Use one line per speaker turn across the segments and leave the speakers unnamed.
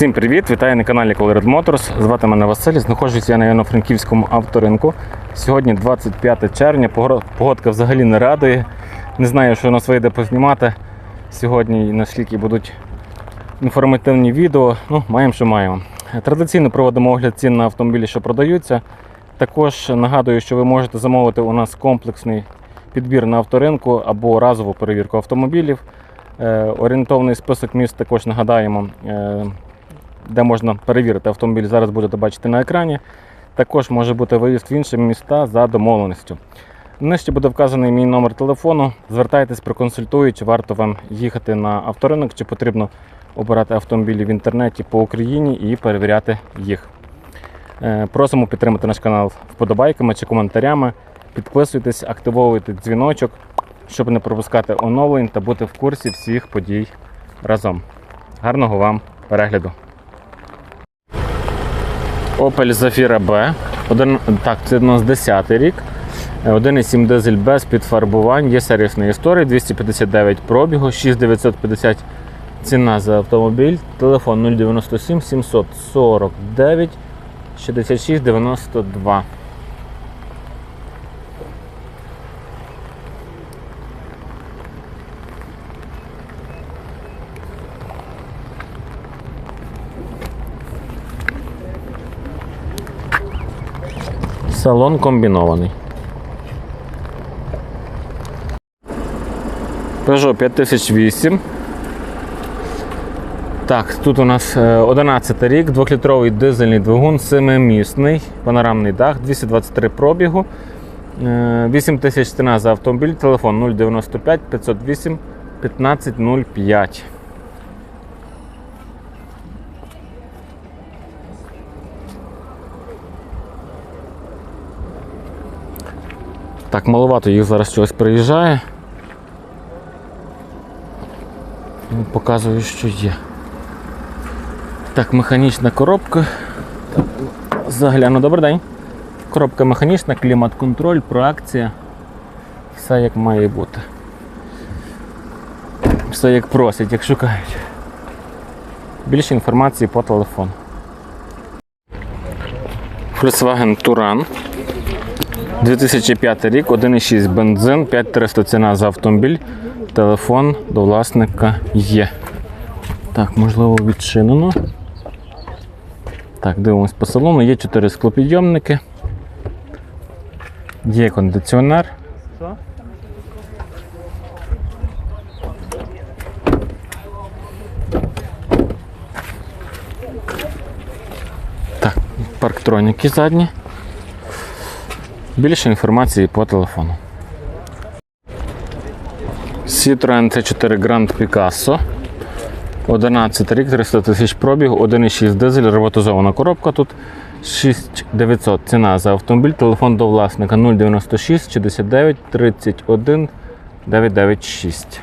Всім привіт! Вітаю на каналі Colored Motors. Звати мене Василь. Знаходжуся я на Івано-Франківському авторинку. Сьогодні 25 червня. Погодка взагалі не радує. Не знаю, що нас вийде познімати сьогодні наскільки будуть інформативні відео. Ну, маємо, що маємо. Традиційно проводимо огляд цін на автомобілі, що продаються. Також нагадую, що ви можете замовити у нас комплексний підбір на авторинку або разову перевірку автомобілів. Е, Орієнтовний список міст також нагадаємо, е, де можна перевірити автомобіль. Зараз будете бачити на екрані. Також може бути виїзд в інші міста за домовленістю. Нижче буде вказаний мій номер телефону. Звертайтесь, проконсультують, чи варто вам їхати на авторинок, чи потрібно обирати автомобілі в інтернеті по Україні і перевіряти їх. Е, Просимо підтримати наш канал вподобайками чи коментарями. Підписуйтесь, активовуйте дзвіночок, щоб не пропускати оновлень та бути в курсі всіх подій разом. Гарного вам перегляду! Opel Zafira B. Один, так, це у нас 10 рік. Е, 1,7 дизель без підфарбувань. Є сервісна історія, 259 пробігу, 6950 ціна за автомобіль. Телефон 097 749 66 92. Салон комбінований. Peugeot 5008. Так, тут у нас е, 11 рік, 2-літровий дизельний двигун, 7-місний, панорамний дах, 223 пробігу. 8 тисяч ціна за автомобіль, телефон 095 508 1505. Так, маловато їх зараз щось приїжджає. Ну, Показую, що є. Так, механічна коробка. Загляну, добрий день. Коробка механічна, клімат-контроль, проакція. Все як має бути. Все як просять, як шукають. Більше інформації по телефону. Volkswagen Touran. 2005 рік, 1,6 бензин, 5300 ціна за автомобіль. Телефон до власника є. Так, можливо, відчинено. Так, дивимось по салону. Є 4 склопідйомники. Є кондиціонер. Так, парктроніки задні. Більше інформації по телефону. Citroen C4 Grand Picasso. 11 рік, 300 тисяч пробігу, 1,6 дизель, роботизована коробка тут. 6900 ціна за автомобіль, телефон до власника 096 69 31 996.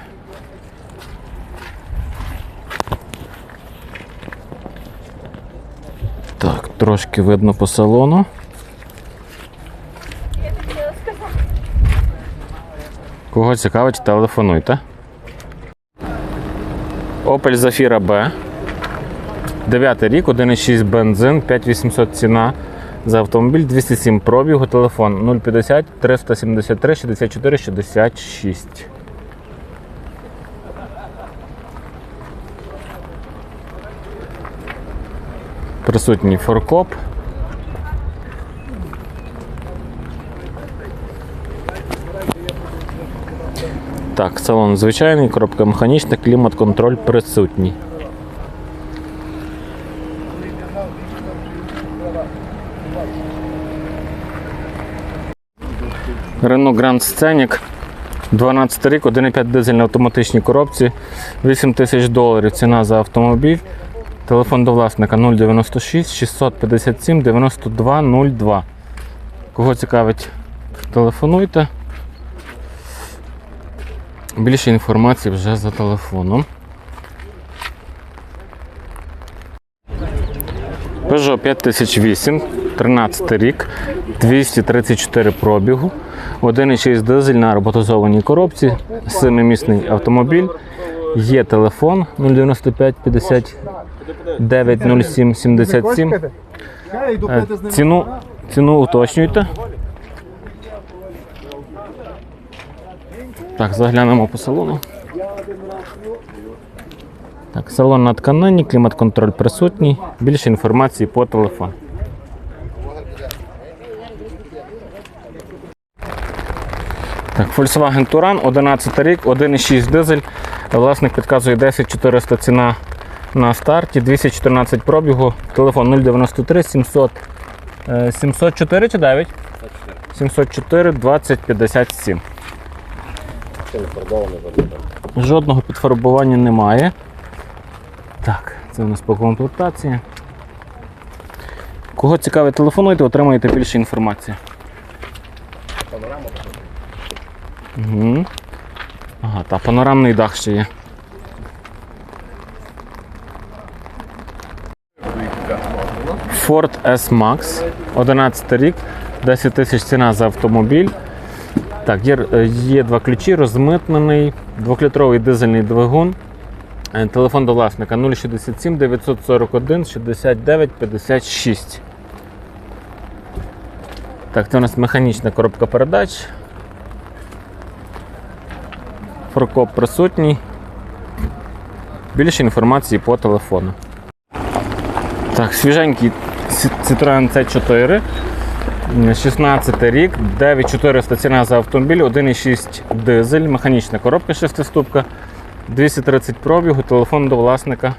Так, трошки видно по салону. Кого цікавить, телефонуйте. Opel Zafira B. 9 рік, 1,6 бензин, 5800 ціна за автомобіль, 207 пробігу, телефон 050 373 64 66. Присутній форкоп. Так, салон звичайний, коробка механічна, клімат-контроль присутній. Renault Grand Scenic 12 рік, 1,5 дизель на автоматичній коробці, 8 тисяч доларів ціна за автомобіль. Телефон до власника 096 657 92 02. Кого цікавить, телефонуйте. Більше інформації вже за телефоном. Peugeot 5008, 13 рік, 234 пробігу, 1,6 дизель на роботизованій коробці, 7-місний автомобіль. Є телефон 095 50 90777.
Я йду
Е,
пити з ним.
Ціну, ціну уточнюйте. Так, заглянемо по салону. Так, салон на тканині, клімат-контроль присутній. Більше інформації по телефону. Так, Volkswagen Touran, 11 рік, 1,6 дизель. Власник підказує 10 400 ціна на старті, 214 пробігу, телефон 093 700 е, 704 чи 9? 704 20 57. Жодного підфарбування немає. Так, це у нас по комплектації. Кого цікавить, телефонуйте, отримаєте більше інформації. Угу. Ага, та панорамний дах ще є. Ford S-Max, 11 рік, 10 тисяч ціна за автомобіль. Так, є, е, є два ключі, розмитнений, двохлітровий дизельний двигун. Е, Телефон до власника 067 941 69 56. Так, це у нас механічна коробка передач. Форкоп присутній. Більше інформації по телефону. Так, свіженький Citroen C4. 16 рік, 9400 ціна за автомобіль, 1,6 дизель, механічна коробка шестиступка, 230 пробігу, телефон до власника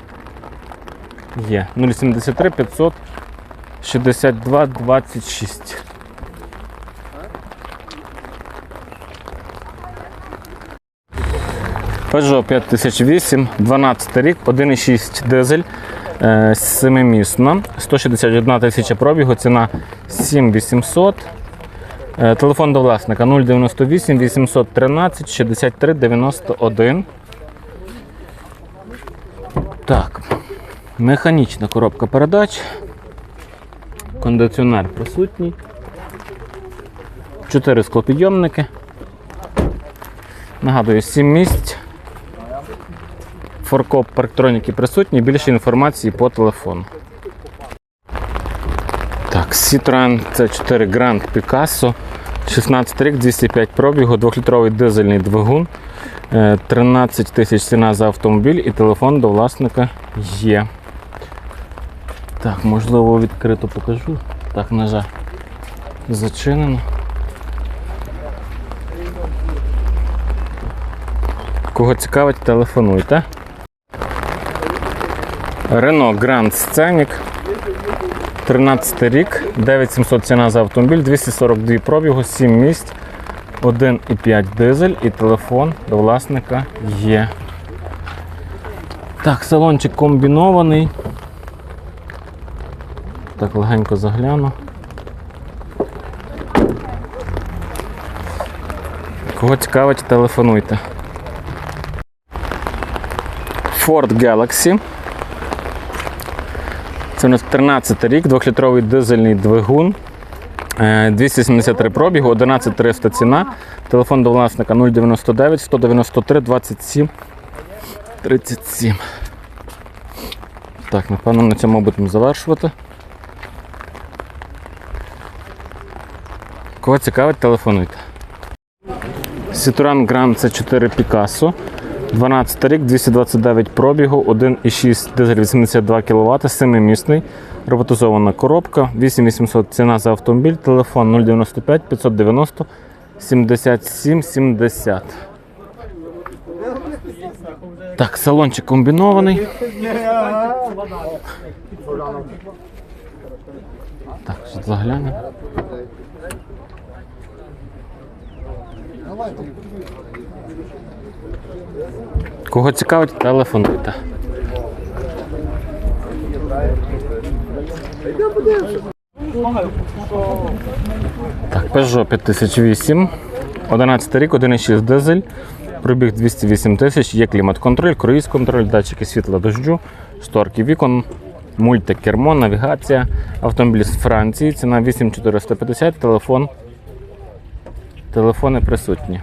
є. 073 562 26. Peugeot 5008, 12 рік, 1,6 дизель, е, семимісна, 161 тисяча пробігу, ціна 7800. Е, Телефон до власника 098 813 63 91. Так, механічна коробка передач. Кондиціонер присутній. 4 склопідйомники. Нагадую, 7 місць. Форкоп парктроніки присутні, більше інформації по телефону. Так, Citroen C4 Grand Picasso, 16 рік, 205 пробігу, 2-літровий дизельний двигун, е, 13 тисяч ціна за автомобіль і телефон до власника є. Так, можливо, відкрито покажу. Так, на жаль, зачинено. Кого цікавить, телефонуйте. Renault Grand Scenic. 13 рік, 9700 ціна за автомобіль, 242 пробігу, 7 місць, 1,5 дизель і телефон до власника є. Так, салончик комбінований. Так, легенько загляну. Кого цікавить, телефонуйте. Ford Galaxy. Це у нас 13 рік, 2-літровий дизельний двигун. е, 273 пробігу, 11300 ціна. Телефон до власника 099 193 27 37. Так, напевно, на цьому будемо завершувати. Кого цікавить, телефонуйте. Citroen Grand C4 Picasso. 12 рік, 229 пробігу, 1,6 дизель 82 кВт, 7-місний, роботизована коробка, 8800 ціна за автомобіль, телефон 095 590 77 70. Так, салончик комбінований. Так, що заглянемо. Кого цікавить, телефонуйте. Так, Peugeot 5008, 11 рік, 1,6 дизель, пробіг 208 тисяч, є клімат-контроль, круїз-контроль, датчики світла дождю, шторки вікон, мультикермо, навігація, автомобіль з Франції, ціна 8450, телефон. Телефони присутні.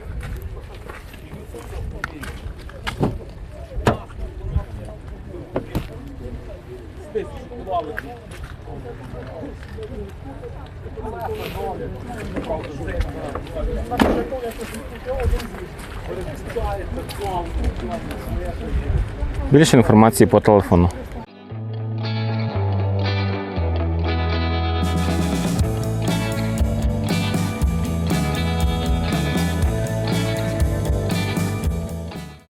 Більше інформації по телефону.